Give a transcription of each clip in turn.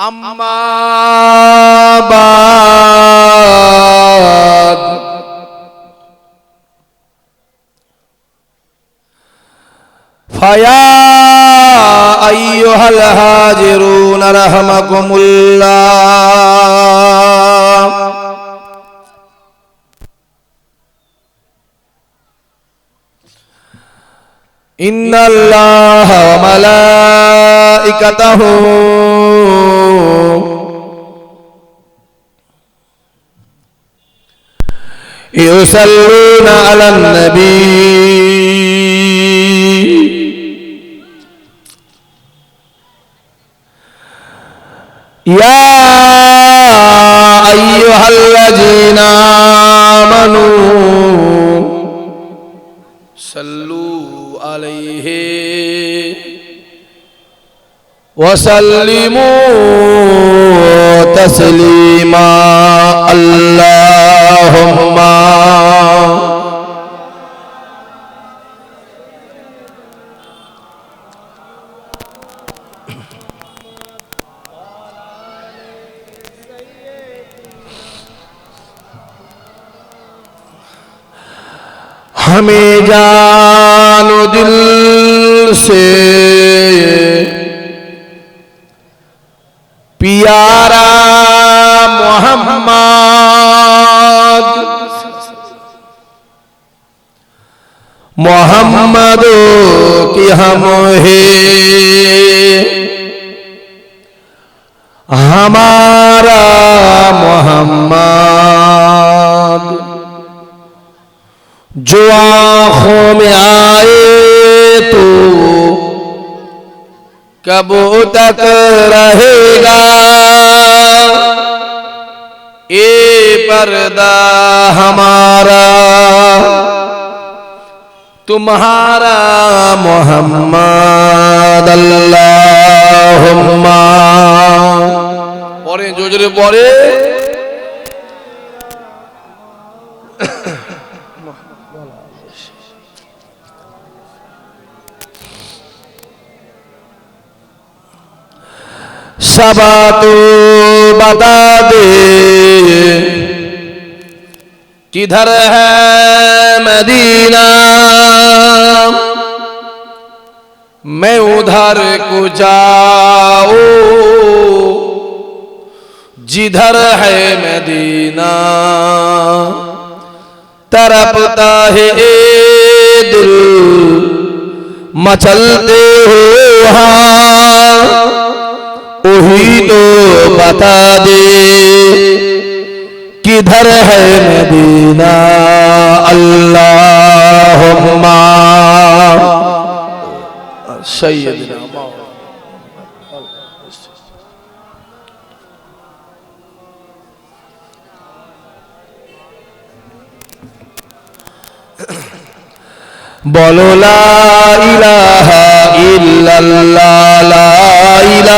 أما بعد فيا أيها الهاجرون رحمكم الله إن الله وملائكته يصلون على النبي. يا وسلموا تسلیما. اللہم ہمیں جانو دل سے পিয়ারা মোহাম্মদ। মোহাম্মদ কি হম হে? হামারা মোহাম্মদ। জুয়া খোমিয়া कब तक रहेगा ये पर्दा हमारा तुम्हारा मोहम्मद अल्लाहुम्मा পরে জোরে পরে सबा तो बता दे। किधर है मदीना? मैं उधर को जाओ जिधर है मदीना? तरपता है दिल, मचलते हो हाँ वही तो बता दे किधर है मदीना अल्लाहुम्मा सैयदना বলো লা ইলাহা ইল্লাল্লাহ লা ইলাহা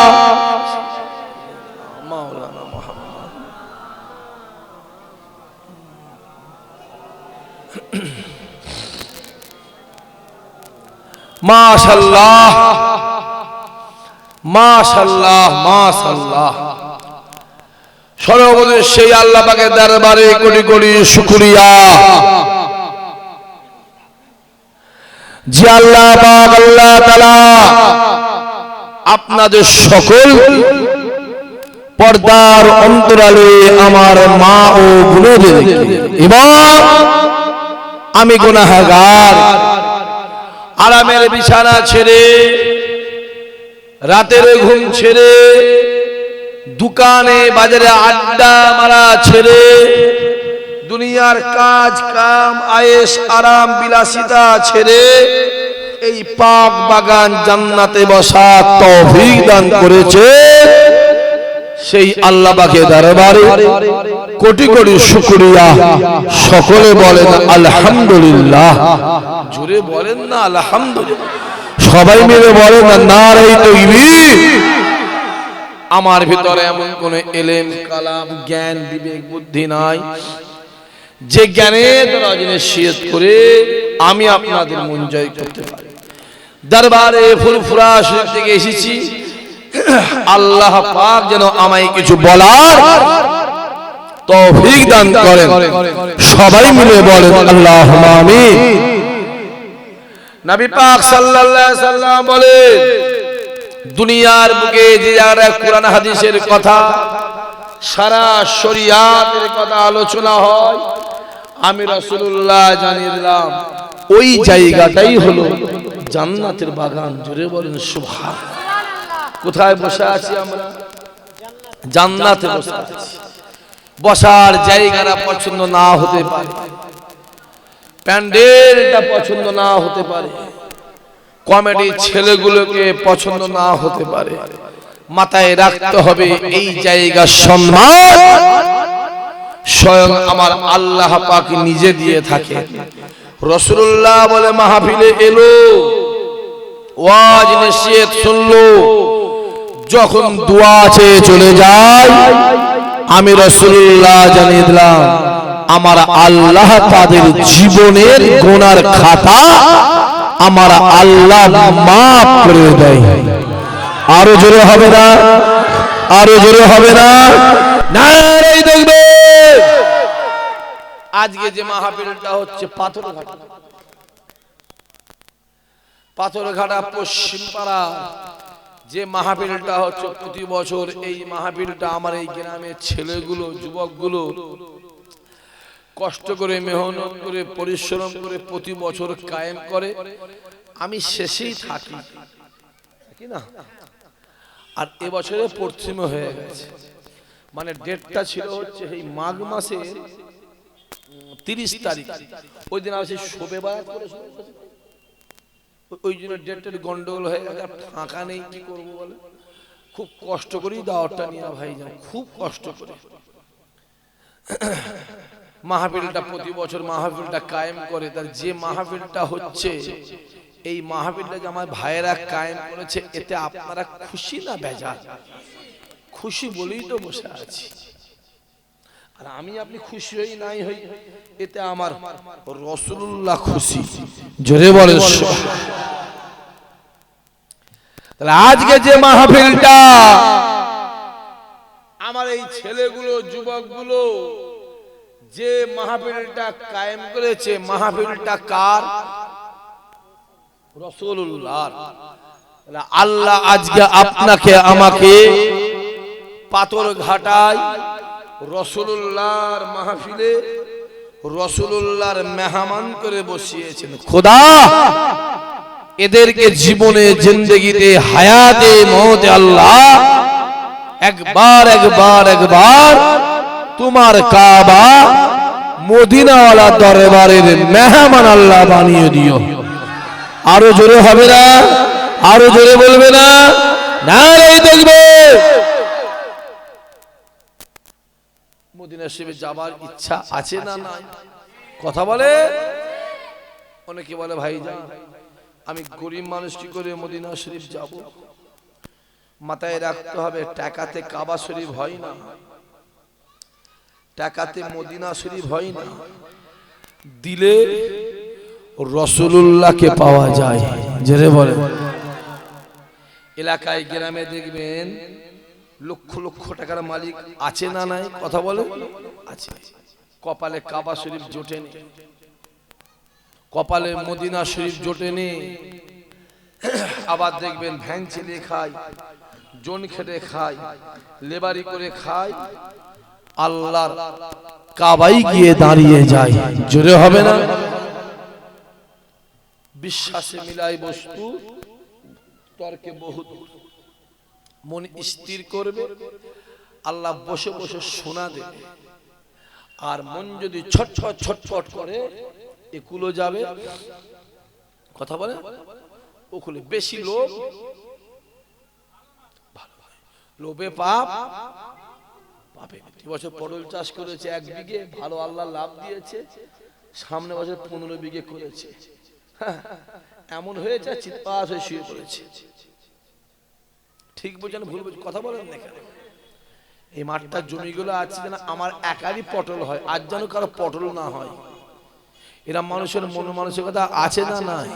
মাশাল্লাহ। মাশাল্লাহ মাশাল্লাহ। সর্বপ্রথম সেই আল্লাহ পাকের দরবারে কোটি কোটি শুকরিয়া। যে আল্লাহ পাক, আল্লাহ তাআলা আপনাদের সকল পর্দার অন্তরালে আমার মা ও বোনেদেরকে এবং আমি গুনাহগার আরামের বিছানা ছেড়ে, রাতের ঘুম ছেড়ে, দোকানে, বাজারে আড্ডা মারা ছেড়ে, দুনিয়ার কাজ, কাম, আয়েশ, আরাম, বিলাসিতা ছেড়ে এই পাক বাগান জান্নাতে বসা তৌফিক দান করেছে। সেই আল্লাহ পাকে দরবারে কোটি কোটি শুকরিয়া। সকলে বলেন, আলহামদুলিল্লাহ। জোরে বলেন না, আলহামদুলিল্লাহ। সবাই মিলে বলেন না নারাই তৈবীর আমার ভিতরে এমন কোন এলেম, কালাম, জ্ঞান, বিবেক, বুদ্ধি নাই। যে জ্ঞানের জিনিস শেষ করে, আমি আপনাদের মন জয় করতে পারি। দরবারে ফুরফুরা শরীফ থেকে এসেছি। আল্লাহ পাক যেন আমায় কিছু বলার তৌফিক দান করেন। সবাই মিলে বলেন আল্লাহ আমিন। নবী পাক সাল্লাল্লাহু আলাইহি সাল্লাম বলে দুনিয়ার বুকে যে যারা কোরআন হাদিসের কথা, সারা শরিয়াতের কথা আলোচনা হয়, আমি রাসূলুল্লাহ জানিয়ে দিলাম, ওই জায়গাটাই হলো জান্নাতের বাগান। জুড়ে বলেন সুবহান কোথায় বসে আছি আমরা? জান্নাতে বসে আছি। বসার জায়গাটা পছন্দ না হতে পারে। প্যান্ডেলটা পছন্দ না হতে পারে। কমেডি ছেলেগুলোকে পছন্দ না হতে পারে। মাথায় রাখতে হবে এই জায়গার সম্মান। স্বয়ং আমার আল্লাহ পাক নিজে দিয়ে থাকে। রসুল্লাহ বলে মাহফিলে এলো। ওয়াজ নসিহত শুনলো। যখন দোয়া চেয়ে চলে যায় আমি রসুল্লাহ জানিয়ে দিলাম, আমার আল্লাহ তাদের জীবনের গোনার খাতা আমার আল্লাহ মাফ করে দেয়। আরও জোরে হবে না? আরও জোরে হবে না? দেখবে আজকে যে মাহফিলটা হচ্ছে পাথর পাথর ঘাটা পশ্চিম পাড়া যে মাহফিলটা হচ্ছে প্রতি বছর এই মাহফিলটা আমার এই গ্রামের ছেলেগুলো, যুবকগুলো কষ্ট করে, মেহনত করে, পরিশ্রম করে প্রতি বছর কায়েম করে। আমি শেষেই থাকি। না? আর এবছরে পশ্চিম হয়ে গেছে। মানে ডেটটা ছিল হচ্ছে এই মাঘ মাসে তিরিশ তারিখ। ওই দিন আছে শোবে বারাত করে। ওই- জন্য ডেটটার গন্ডগোল হয়ে গেছে, আর ফাঁকা নেই, কি করব বলে? খুব কষ্ট করেই দাওয়াতটা নিয়ে, ভাই যান খুব কষ্ট করে। মাহফিলটা প্রতি বছর মাহফিলটা কায়েম করে, তার যে মাহফিলটা হচ্ছে, এই মাহফিলটা যে আমার ভাইয়েরা কায়েম করেছে, এতে আপনারা খুশি না বেজা খুশি বলেই তো বসে আছি। আর আমি আপনি খুশি হই নাই হই, এতে আমার রসুল্লাহ খুশি। জোরে বলেন তাহলে আজকে যে মাহফিলটা আমার এই ছেলেগুলো যুবকগুলো যে মাহফিলটা কায়েম করেছে মাহফিলটা কার? রসুল্লাহ আল্লাহ আজকে আপনাকে আমাকে পাথর ঘাটায় রসুল্লাহর মাহফিলে রসুল্লাহর মেহমান করে বসিয়েছেন। খোদা! এদেরকে জীবনে জিন্দগিতে হায়াতে মতে আল্লাহ একবার একবার একবার তোমার কাবা মদিনাওয়ালা দরবারের মেহমান আল্লাহ বানিয়ে দিও। আরও জোরে হবে না? আরও জোরে বলবে না? না দেখবে মদিনা শরীফে যাবার ইচ্ছা আছে না নাই? কথা বলে? অনেকে বলে ভাই যা আমি গরিব মানুষ কি করে মদিনা শরীফ যাব? মাথায় রাখতে হবে, টাকাতে কাবা শরীফ হয় না। টাকাতে মদিনা শরীফ হয় না। দিলে রসুল্লাহকে পাওয়া যায়। জেরে বলে এলাকায় গ্রামে দেখবেন লক্ষ লক্ষ টাকার মালিক আছে না নাই? কথা বলে আছে। কপালে কাবা শরীফ জোটেনি কপালে মদিনা শরীফ জোটেনি আবার দেখবেন ভ্যান ছেলে খায় জন খেটে খায় লেবারি করে খায়। আল্লাহর কাবাই গিয়ে দাঁড়িয়ে যায়। জোরে হবে না? বিশ্বাসে মিলাই বস্তু তর্কে বহুত। মন স্থির করবে আল্লাহ বসে বসে শোনা দেবে। আর মন যদি ছটফট ছটফট করে একুলো যাবে। কথা বলে? ওকুলে বেশি লোভ? হয়। লোভে পাপ? পাবেন বছর পটল চাষ করেছে এক বিঘে। ভালো আল্লাহ লাভ দিয়েছে। সামনে বছর পনেরো বিঘে করেছে। হ্যাঁ, এমন হয়েছে চিৎপাস হয়ে শুয়ে পড়েছে। ঠিক বলছেন ভুল বলছেন কথা বলেন না এই মাঠটার জমিগুলো আছে যেন আমার একারই পটল হয়। আর যেন কারও পটল না হয়। এরা মানুষের মন মানসিকতা আছে না নাই?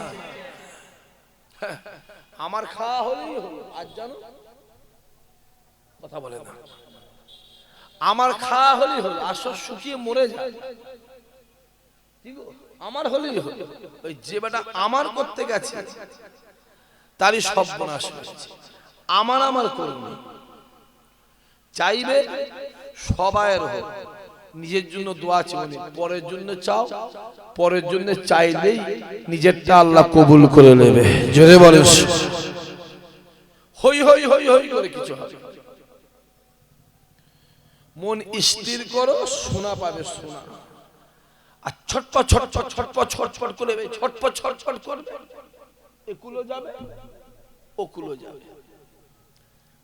আমার খাওয়া হলেই হলো আর জানো? কথা বলে না। আমার খাওয়া হলেই হলো আর সব শুকিয়ে মরে যায় আমার হলেই হলো। ওই যে বেটা আমার করতে গেছে তারই সব বনাশ হয়েছে। আমার আমার করবে চাইবে সবাইয়ের হোক। নিজের জন্য দোয়া চাওনি পরের জন্য চাও, পরের জন্য চাইলেই নিজেরটা আল্লাহ কবুল করে নেবে। জোরে বলে হই হই হই হই করে কিছু হবে মন স্থির করো, সোনা পাবে সোনা। আর ছটপট ছটপট ছটপট ছটপট করবে ছটপট ছটপট করবে একুলো যাবে, ওকুলো যাবে।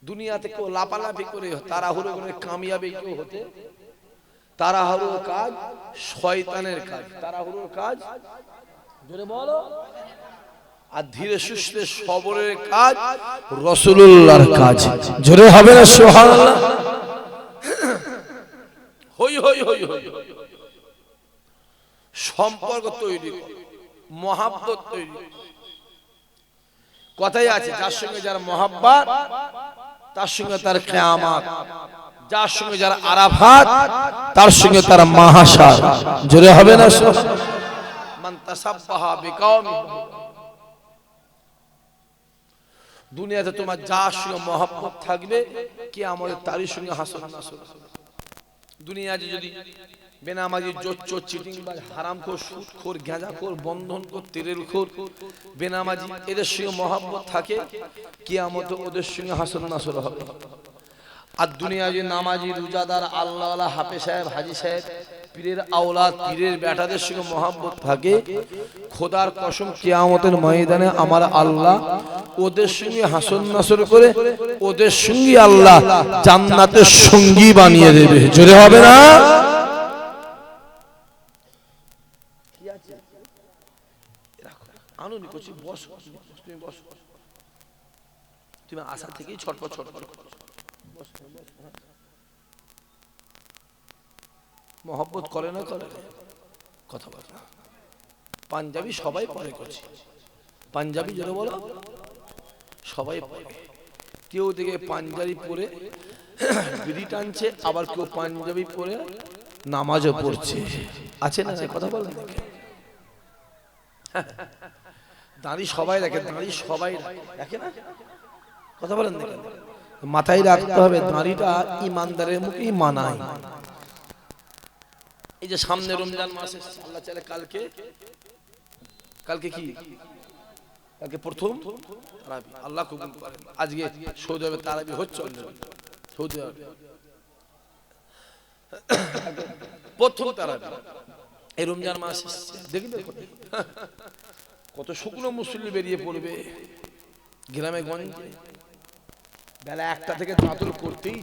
দুনিয়াতে কেউ লাপালাপি করে, তাড়াহুড়ো করে কামিয়াবে কেউ হতে কাজ শয়তানের কাজ। কাজ? জোরে বলো। আর ধীরে সুস্থে সবরের কাজ রসুল্লাহর কাজ। জোরে হবে না হই হই হই হই। সম্পর্ক তৈরি, মহাব্বত তৈরি। কথাই আছে, যার সঙ্গে যার মহাব্বত, তার সঙ্গে তার কেয়ামাত। যার সঙ্গে যার আরাফাত, তার সঙ্গে তার মাহাসার। জোরে হবে না? দুনিয়াতে তোমার যার সঙ্গে মহাব্বত থাকবে কি আমাদের তারই সঙ্গে হাসন নাসর। দুনিয়াতে যদি বেনামাজি জোর চোর চিটিং বা হারাম খোর সুদ খোর গাঁজা খোর বন্ধন খোর তেরেল খোর বেনামাজি, এদের সঙ্গে মহাব্বত থাকে কি আমাদের ওদের সঙ্গে হাসন নাসর হবে। আর দুনিয়া যে নামাজি, রোজাদার আল্লাহ হাফে সাহেব, হাজি সাহেব, পীরের আওলাদ, পীরের বেটাদের সঙ্গে মহাব্বত থাকে খোদার কসম কিয়ামতের ময়দানে আমার আল্লাহ ওদের সঙ্গে হাসন নাসর করে, ওদের সঙ্গে আল্লাহ জান্নাতের সঙ্গী বানিয়ে দেবে। জোরে হবে না? আনুনি করছি, বস তুমি বস তুমি আশা থেকেই ছটপট ছটপট করো। মহব্বত করে না করে? না? কথা বলে। পাঞ্জাবি সবাই পরে করছে। পাঞ্জাবি যেটা বলো। সবাই পরে। কেউ দেখে পাঞ্জাবি পরে, বিড়ি টানছে, আবার কেউ পাঞ্জাবি পরে নামাজও পড়ছে। আছে না কথা বলেন দেখে দাঁড়ি সবাই রাখে দাঁড়ি সবাই রাখে না? কথা বলেন দেখেন মাথায় রাখতে হবে দাঁড়িটা ইমানদারের মুখেই মানায় এই যে সামনে রমজান মাসে আল্লাহ চাইলে কালকে কালকে কি? কালকে প্রথম? তারাবি, আল্লাহ কবুল করেন। আজকে সৌদি আরবে তারাবি হচ্ছে। সৌদি আরবে। প্রথম তারাবি। এই রমজান মাস। দেখবে কত শুকনো মুসল্লি বেরিয়ে পড়বে। গ্রামে গঞ্জে। বেলা একটা থেকে দাঁতল করতেই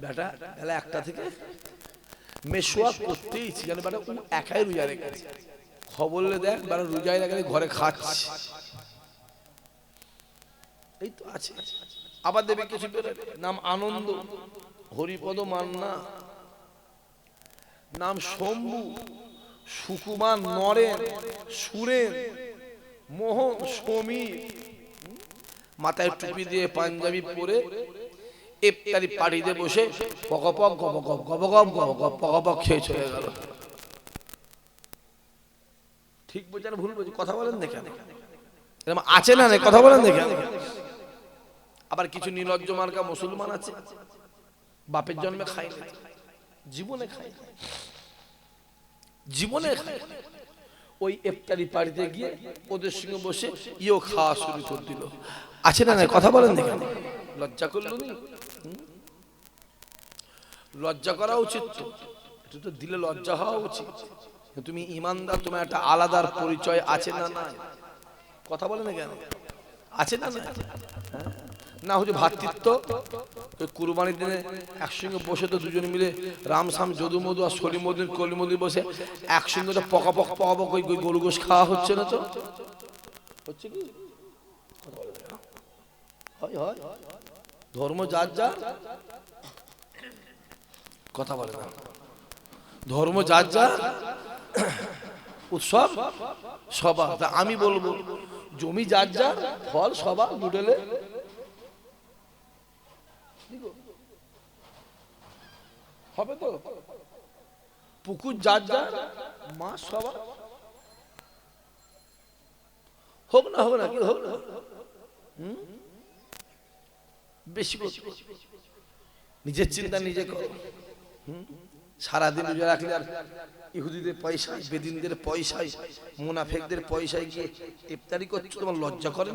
বেটা, বেলা একটা থেকে মেশোয়া করতেইছি কেন বেটা একাই রোজা রেখেছে। খবর দেখ, বেটা রোজায় রেখে ঘরে খাচ্ছে। এই তো আছে। আবার দেবে কিছু নাম আনন্দ। হরিপদ মান্না। নাম শম্ভু। সুকুমার নরেন। সুরেন। মোহন মাথায় টুপি দিয়ে পাঞ্জাবি পরে ইফতারি পার্টিতে বসে পকপক গপগপ গপগপ গপগপ পকপক খেয়ে চলে গেল ঠিক বলছেন ভুল বলছি, কথা বলেন দেখেন এরকম আছে না? কথা বলেন দেখেন আবার কিছু নির্লজ্জ মার্কা মুসলমান আছে, বাপের জন্মে খায় জীবনে খায় জীবনে খায়। ওই ইফতারি পার্টিতে গিয়ে ওদের সঙ্গে বসে ইও খাওয়া শুরু করে দিল। আছে না না কথা বলেন দেখেন লজ্জা করল নি? লজ্জা করা উচিত তো। এটা তো দিলে লজ্জা হওয়া উচিত। তুমি ইমানদার তোমার একটা আলাদার পরিচয় আছে না না কথা বলে না কেন? আছে না না হ্যাঁ? না, হচ্ছে ভাতৃত্ব। ওই কুরবানির দিনে একসঙ্গে বসে তো দুজনে মিলে রামসাম যদু মধু আর সলি মধুর কলি মধুর বসে একসঙ্গে তো পকা পক পকা পক, ওই গরু গোশ খাওয়া হচ্ছে না তো। হচ্ছে কি? ধর্ম যার যার। কথা বলে না। ধর্ম যার যার। উৎসব তা আমি বলব, জমি যার যার, ফল সভা নুডেলে হবে তো? পুকুর যার যার মাছ সভা হোক না হোক না, কি হোক না? বেশি নিজের চিন্তা নিজে করো? সারাদিন রাখলে আর ইহুদিদের পয়সায়, বেদিনদের পয়সায়, মুনাফেকদের পয়সায় গিয়ে ইফতারি করছ, তোমার লজ্জা করে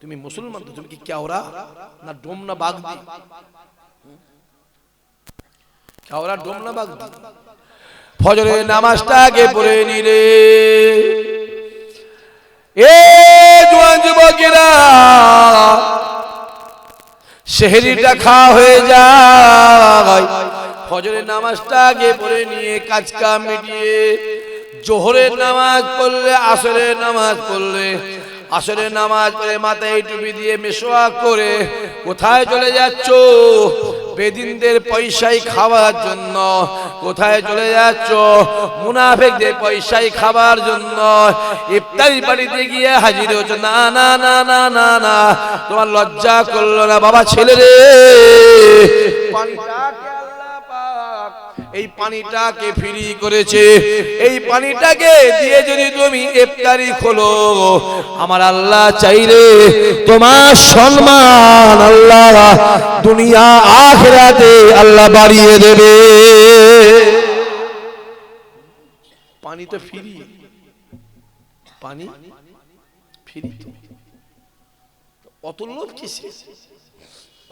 তুমি মুসলমান তো, তুমি কি কেওড়া না ডোম না বাগদি? হুম? কেওড়া ডোম না বাগদি ফজরের নামাজটা আগে পড়ে নিলে। এ জোয়ান যুবকেরা সেহেরিটা খাওয়া হয়ে যায়। ফজরের নামাজটা আগে পড়ে নিয়ে কাজ কাম মিটিয়ে জোহরের নামাজ পড়লে আসরের নামাজ পড়লে আসরের নামাজ পড়ে মাথায় টুপি দিয়ে মেশোয়া করে কোথায় চলে যাচ্ছ? বেদিনদের পয়সাই খাওয়ার জন্য। কোথায় চলে যাচ্ছ? মুনাফেকদের পয়সাই খাবার জন্য। ইফতারি বাড়িতে গিয়ে হাজির হচ্ছে না না না না না না। তোমার লজ্জা করল না। বাবা, ছেলে রে। এই পানিটাকে ফ্রি করেছে। এই পানিটাকে দিয়ে যদি তুমি ইফতারি খোলো, আমার আল্লাহ চাইলে তোমার সম্মান আল্লাহ দুনিয়া আখেরাতে আল্লাহ বাড়িয়ে দেবে। পানি তো ফ্রি। পানি ফ্রি তো। অত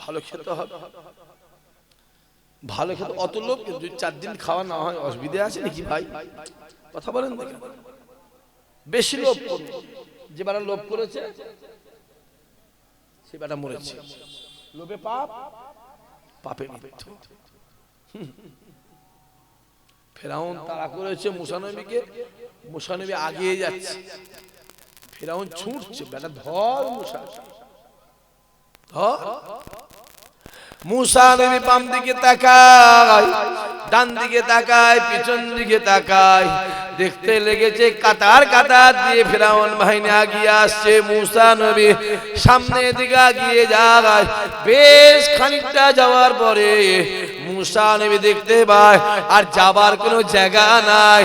ভালো খেতে হবে। ভালো খেতে অত লোক? চার দিন খাওয়া না হয়, অসুবিধা আছে নাকি ভাই? কথা বলেন বেশি লোভ। যে বেটা লোভ করেছে, সে বেটা মরেছে। লোভে পাপ, পাপে মৃত্যু। ফেরাউন তারা করেছে মুসানবীকে। মুসানবী আগিয়ে যাচ্ছে। ফেরাউন ছুটছে। বেটা ধর মুসা। ধর। দিকে তাকায় তাকায়, পিছন দিকে তাকায়। দেখতে লেগেছে দিয়ে ফেরাউন আসছে। সামনে দিকে গিয়ে যায়। বেশ খানিকটা যাওয়ার পরে মুসা নবী দেখতে পায় আর যাবার কোনো জায়গা নাই,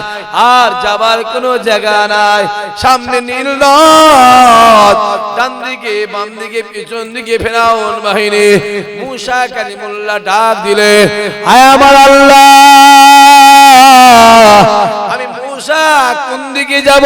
আর যাবার কোনো জায়গা নাই। সামনে নীল নদ ডান দিকে, বাম দিকে, পিছন দিকে ফেরাউন বাহিনী। মুসা কালিমুল্লাহ ডাক দিলে আয় আমার আল্লাহ, আমি মুসা কোন দিকে যাব?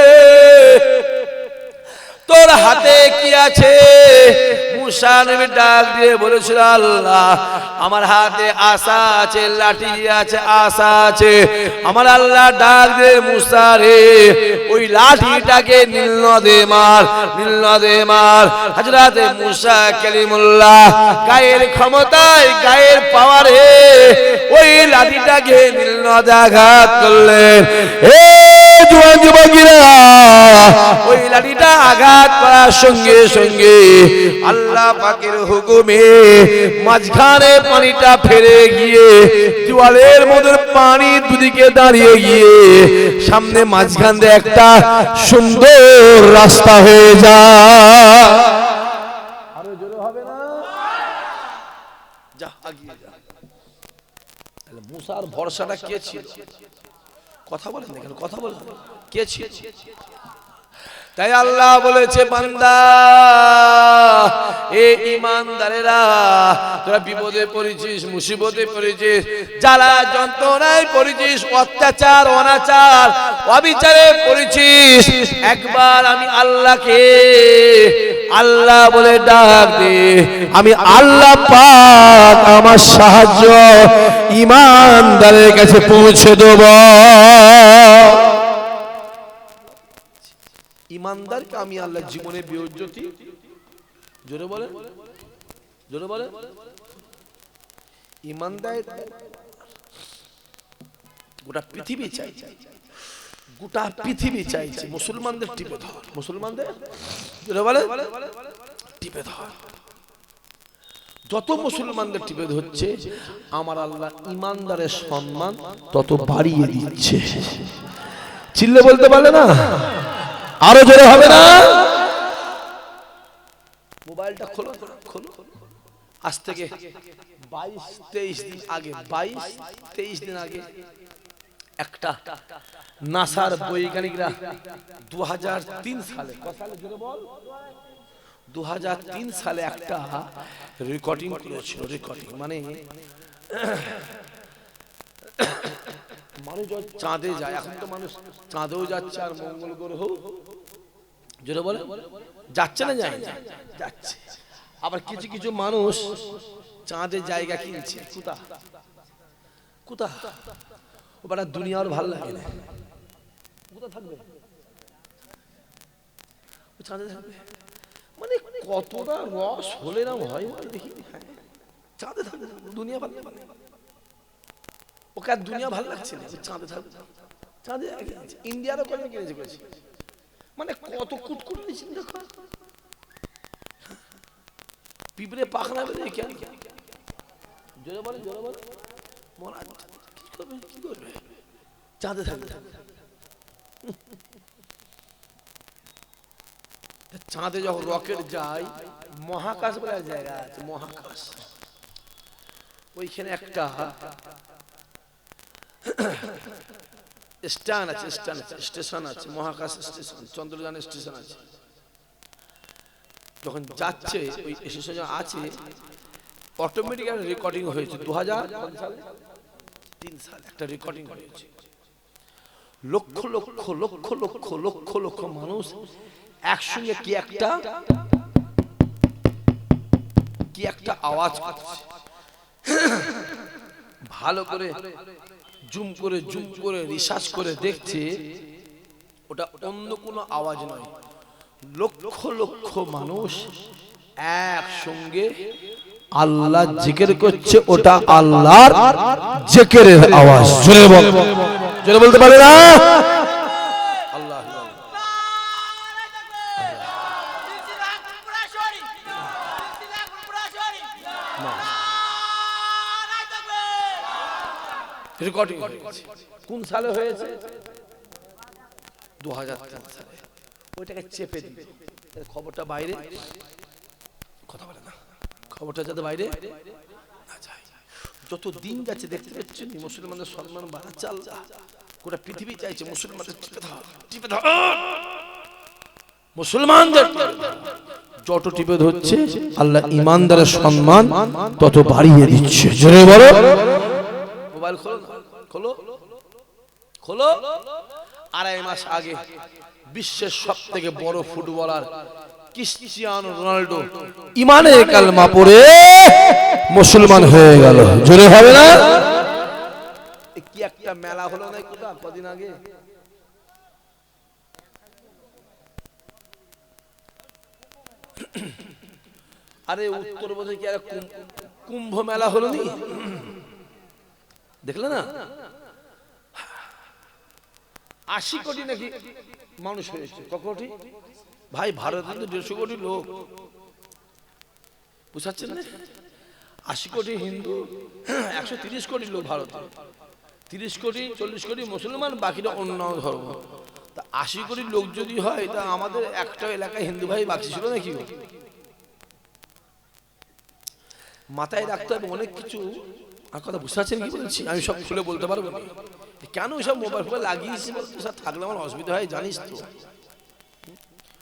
তোর হাতে কি আছে? ডাক দিয়ে বলেছিল, আল্লাহ, আমার হাতে আশা আছে, লাঠি আছে, আশা আছে। আমার আল্লাহ ডাক মুসা, রে, ওই লাঠিটাকে নীল মার নীল মার। হাজরাতে মুসা গায়ের ক্ষমতায়, গায়ের পাওয়ারে ওই লাঠিটাকে নীল নদে আঘাত করলেন। এ জুয়ান ওই লাঠিটা আঘাত করার সঙ্গে সঙ্গে আল্লাহ পাকের হুকুমে মাঝখানে পানিটা ফেরে গিয়ে জোয়ালের মধ্যে পানি দুদিকে দাঁড়িয়ে গিয়ে সামনে মাঝখান দিয়ে একটা সুন্দর রাস্তা হয়ে যা। যা ভরসাটা কে ছিল? কথা বলেন না কেন? কথা বলেন। কে ছিল? তাই আল্লাহ বলেছে, বান্দা, এ ইমানদারেরা তোরা বিপদে পড়েছিস, মুসিবতে পড়েছিস, জ্বালা যন্ত্রণায় পড়েছিস, অত্যাচার, অনাচার, অবিচারে পড়েছিস, একবার আমি আল্লাহকে আল্লাহ বলে ডাক দে। আমি আল্লাহ পাক আমার সাহায্য ইমানদারের কাছে পৌঁছে দেব। ইমানদারকে আমি আল্লাহ জীবনে বিয়োজ্যতি জোরে বলে জোরে বলে ইমানদার গোটা পৃথিবী চাই। গোটা পৃথিবী চাইছে মুসলমানদের টিপে ধর। মুসলমানদের? টিপে যত মুসলমানদের টিপে ধরছে, আমার আল্লাহ ইমানদারের সম্মান তত বাড়িয়ে দিচ্ছে। চিল্লে বলতে পারলে না? আরও জোরে হবে না? মোবাইলটা খোলো খোলো। আজ থেকে বাইশ, তেইশ দিন আগে, বাইশ, তেইশ দিন আগে একটা নাসার বৈজ্ঞানিকরা দু হাজার তিন সালে দু সালে একটা রেকর্ডিং করেছিল রেকর্ডিং মানে মানুষ চাঁদে যায় এখন তো মানুষ চাঁদেও যাচ্ছে আর মঙ্গল গ্রহ জোরে বলে? যাচ্ছে না যায়? যাচ্ছে। আবার কিছু কিছু মানুষ চাঁদে জায়গা কিনছে কোথা কোথা ও বেটা দুনিয়ার ভালো লাগে না। মানে কতটা রস হলে না হয় না দেখি। চাঁদে থাকবে, দুনিয়া ভালো লাগে। ওকে আর দুনিয়া ভালো লাগছে না চাঁদে থাকবে চাঁদে। ইন্ডিয়ারও কজন কিনেছে করেছে মানে কত কুটকুট চিন্তা কর। পিঁপড়ে পাখনা বেরিয়ে কেন? জোরে বলে জোরে বলে। মরা চাঁদে চাঁদে যখন রকেট যায়, মহাকাশ বলে জায়গা আছে, মহাকাশ। ওইখানে একটা স্টান আছে স্টান আছে, স্টেশন আছে, মহাকাশ স্টেশন, চন্দ্রযান স্টেশন আছে। যখন যাচ্ছে, ওই স্টেশন আছে অটোমেটিক রেকর্ডিং হয়েছে দু হাজার তিন সালে। একটা রেকর্ডিং হয়েছে লক্ষ লক্ষ লক্ষ লক্ষ লক্ষ লক্ষ মানুষ একসঙ্গে কি একটা কি একটা আওয়াজ ভালো করে জুম করে জুম করে রিসার্চ করে দেখছে, ওটা অন্য কোনো আওয়াজ নয়। লক্ষ লক্ষ মানুষ একসঙ্গে আল্লাহ জিকির করছে, ওটা আল্লাহর জিকিরের আওয়াজ। জোরে বল। জোরে বলতে পারে না? কোন সালে হয়েছে? খবরটা বাইরে। খবরটা যাতে বাইরে যত দিন যাচ্ছে দেখতে পাচ্ছেন মুসলমানদের সম্মান বাড়াচ্ছে আল্লাহ। গোটা পৃথিবী চাইছে মুসলমানদের টিপে মুসলমানদের যত টিপে ধরছে, আল্লাহ ইমানদারের সম্মান তত বাড়িয়ে দিচ্ছে। জোরে বলো। মোবাইল খোলো খোলো। খোলো। আড়াই মাস আগে বিশ্বের সব থেকে বড় ফুটবলার ক্রিশ্চিয়ানো রোনাল্ডো। ইমানে কালমা পড়ে মুসলমান হয়ে গেল। জোরে হবে না? কি একটা মেলা হলো না কোথা? কদিন আগে? আরে কি আর কুম্ভ মেলা হলো নি? দেখলে না? আশি কোটি নাকি মানুষ হয়েছে। কোটি ভাই ভারতে তো দেড়শো কোটি লোক। বুঝাচ্ছেন না? আশি কোটি হিন্দু, একশো তিরিশ কোটি লোক ভারতে। তিরিশ কোটি, চল্লিশ কোটি মুসলমান, বাকিটা অন্য ধর্ম। তা আশি কোটি লোক যদি হয়, তা আমাদের একটা এলাকায় হিন্দু ভাই বাকি ছিল নাকি? মাথায় রাখতে হবে অনেক কিছু। আর কথা বুঝতে পারছেন কি বলছি? আমি সব খুলে বলতে পারব না। কেন সব মোবাইল ফোবাইল লাগিয়েছি বলতে? থাকলে আমার অসুবিধা হয়, জানিস তো।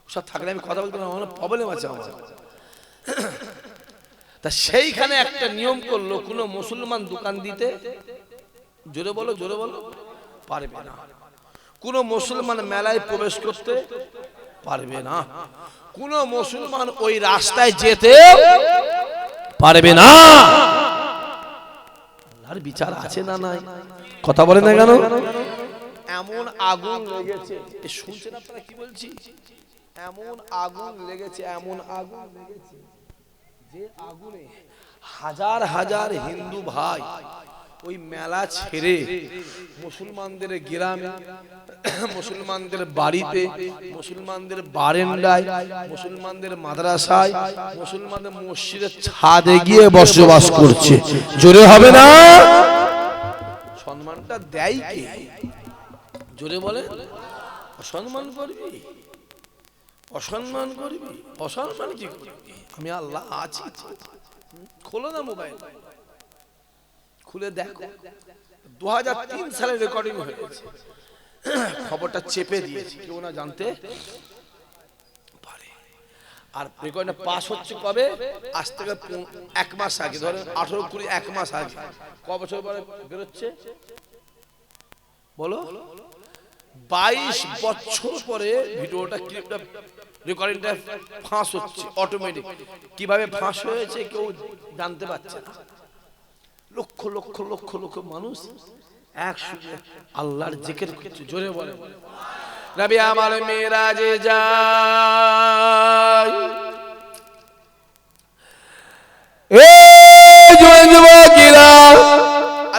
সব থাকলে আমি কথা বলতে পারব আমার প্রবলেম আছে আমার তা সেইখানে একটা নিয়ম করল কোনো মুসলমান দোকান দিতে জোরে বলো জোরে বলো পারবে না। কোন মুসলমান মেলায় প্রবেশ করতে পারবে না। কোন মুসলমান ওই রাস্তায় যেতে পারবে না। আল্লাহর বিচার আছে না নাই? কথা বলে না কেন? এমন আগুন লেগেছে। শুনছেন আপনারা কি বলছি? এমন আগুন লেগেছে এমন আগুন লেগেছে যে আগুনে হাজার হাজার হিন্দু ভাই ওই মেলা ছেড়ে মুসলমানদের গ্রামে মুসলমানদের বাড়িতে মুসলমানদের বারেন্দায় মুসলমানদের মাদ্রাসায় মুসলমানদের মসজিদের ছাদে গিয়ে বসবাস করছে। জোরে হবে না? সম্মানটা দেয় কে? জোরে বলে অসম্মান করবি? অসম্মান করবি? অসম্মান কি করবি? আমি আল্লাহ আছি খোলো না মোবাইল। খুলে দেখো। দু হাজার তিন সালে রেকর্ডিং হয়েছে খবরটা চেপে দিয়েছি। কেউ না জানতে পারে। আর রেকর্ডিংটা পাস হচ্ছে কবে? আজ থেকে এক মাস আগে। ধরেন আঠারো কুড়ি এক মাস আগে। ক বছর পরে বেরোচ্ছে? বলো। বাইশ বছর পরে ভিডিওটা ক্লিপটা ফাঁস হচ্ছে অটোমেটিক কীভাবে ফাঁস হয়েছে কেউ জানতে পারছে না। লক্ষ লক্ষ লক্ষ লক্ষ মানুষ আল্লাহর করছে, জোরে বলে নবী আমার যায়।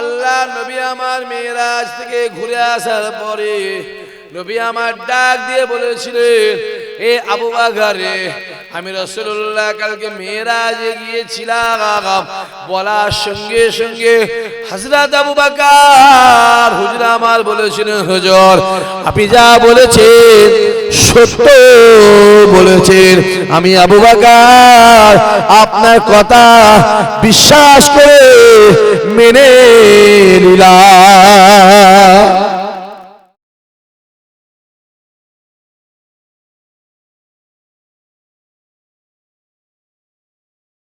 আল্লাহ নবী আমার মেয়েরাজ থেকে ঘুরে আসার পরে নবী আমার ডাক দিয়ে বলেছিলেন এ আবু বাগারে আমি রসুল্লাহ কালকে মেয়েরাজে গিয়েছিলাম। বলার সঙ্গে সঙ্গে হজরত আবু বাকার হুজরা আমার বলেছিলেন হুজুর, আপনি যা বলেছেন, সত্য বলেছেন। আমি আবু বাকার আপনার কথা বিশ্বাস করে মেনে নিলাম।